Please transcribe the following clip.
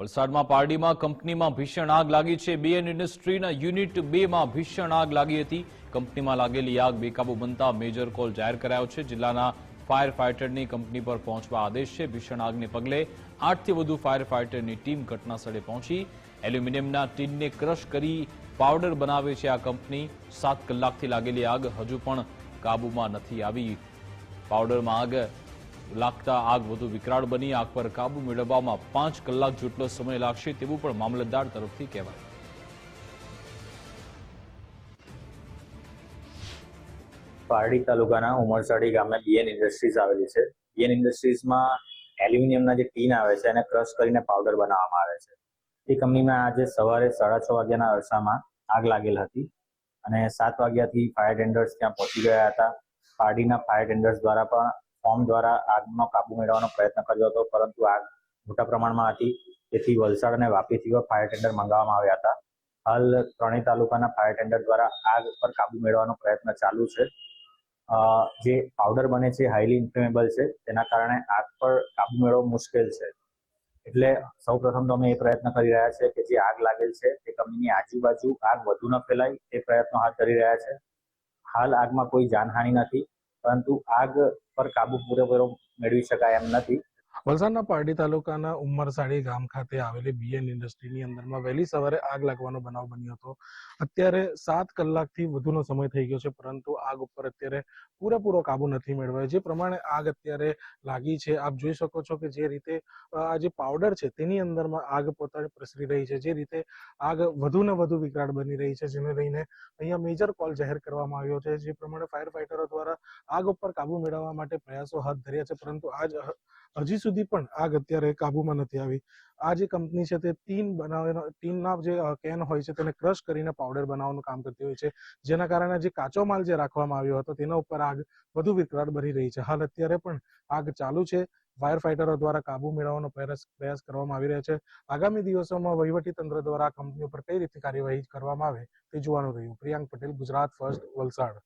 વલસાડમાં પારડીમાં કંપનીમાં ભીષણ આગ લાગી છે. બીએન ઇન્ડસ્ટ્રીના યુનિટ બે માં ભીષણ આગ લાગી હતી. કંપનીમાં લાગેલી આગ બેકાબુ બનતા મેજર કોલ જાહેર કરાયો છે. જિલ્લાના ફાયર ફાઇટરની કંપની પર પહોંચવા આદેશ છે. ભીષણ આગને પગલે આઠથી વધુ ફાયર ફાઇટરની ટીમ ઘટનાસ્થળે પહોંચી. એલ્યુમિનિયમના ટીનને ક્રશ કરી પાવડર બનાવે છે આ કંપની. સાત કલાકથી લાગેલી આગ હજુ પણ કાબુમાં નથી આવી. પાવડરમાં આગ લાગતા આગ વધુ વિકરાળ બની, આગ પર કાબુ મેળવવામાં પાંચ કલાક જેટલો સમય લાગશે તેવું પણ મામલતદાર તરફથી કહેવાય. પારડી તાલુકાના ઉમરસાડી ગામે બીએન ઇન્ડસ્ટ્રીઝ આવેલી છે. બીએન ઇન્ડસ્ટ્રીઝમાં એલ્યુમિનિયમના જે ટીન આવે છે એને ક્રશ કરીને પાવડર બનાવવામાં આવે છે. એ કંપનીમાં આજે સવારે સાડા છ વાગ્યાના અરસામાં આગ લાગેલ હતી અને સાત વાગ્યાથી ફાયર ટેન્ડર્સ ત્યાં પહોંચી ગયા હતા. પારડીના ફાયર ટેન્ડર્સ દ્વારા પણ ફોર્મ દ્વારા આગનો કાબુ મેળવવાનો પ્રયત્ન કર્યો હતો, પરંતુ આગ મોટા પ્રમાણમાં હતી. તેથી વલસાડ અને વાપીથી ફાયર ટેન્ડર મંગાવવામાં આવ્યા હતા. હાલ ત્રણેય તાલુકાના ફાયર ટેન્ડર દ્વારા આગ પર કાબુ મેળવવાનો પ્રયત્ન ચાલુ છે. જે પાવડર બને છે હાઈલી ઇન્ફ્લેમેબલ છે, તેના કારણે આગ પર કાબુ મેળવવો મુશ્કેલ છે. એટલે સૌ પ્રથમ તો અમે એ પ્રયત્ન કરી રહ્યા છે કે જે આગ લાગેલ છે, તે કંપનીની આજુબાજુ આગ વધુ ન ફેલાય તે પ્રયત્નો હાથ ધરી રહ્યા છે. હાલ આગમાં કોઈ જાનહાનિ નથી. પરંતુ આગ પર કાબુ પૂરેપૂરો મેળવી શકાય એમ નથી. વલસાડના પારડી તાલુકાના ઉમરસાડી ગામ ખાતે આવેલી બીએન ઇન્ડસ્ટ્રીની અંદરમાં વહેલી સવારે આગ લાગવાનો બનાવ બન્યો હતો. અત્યારે સાત કલાકથી વધુનો સમય થઈ ગયો છે, પરંતુ આગ ઉપર અત્યારે પૂરેપૂરો કાબુ નથી મેળવાયો. જે પ્રમાણે આગ અત્યારે લાગી છે, આપ જોઈ શકો છો કે જે રીતે આ જે પાવડર છે તેની અંદરમાં આગ પોતાને પ્રસરી રહી છે. જે રીતે આગ વધુ ને વધુ વિકરાળ બની રહી છે, જેને લઈને અહીંયા મેજર કોલ જાહેર કરવામાં આવ્યો છે. જે પ્રમાણે ફાયર ફાઈટરો દ્વારા આગ ઉપર કાબુ મેળવવા માટે પ્રયાસો હાથ ધર્યા છે, પરંતુ આજ હજી સુધી પણ આગ અત્યારે કાબુમાં નથી આવી. આ જે કંપની છે તે ટીન બનાવેલો ટીનના જે કેન હોય છે તેને ક્રશ કરીને પાવડર બનાવવાનું કામ કરતી હોય છે. જેના કારણે જે કાચો માલ જે રાખવામાં આવ્યો હતો તેના ઉપર આગ વધુ વિકરાળ બની રહી છે. હાલ અત્યારે પણ આગ ચાલુ છે. ફાયર ફાઈટરો દ્વારા કાબુ મેળવવાનો પ્રયાસ પ્રયાસ કરવામાં આવી રહ્યો છે. આગામી દિવસોમાં વહીવટી તંત્ર દ્વારા આ કંપની ઉપર કઈ રીતે કાર્યવાહી કરવામાં આવે તે જોવાનું રહ્યું. પ્રિયાંક પટેલ, ગુજરાત ફર્સ્ટ, વલસાડ.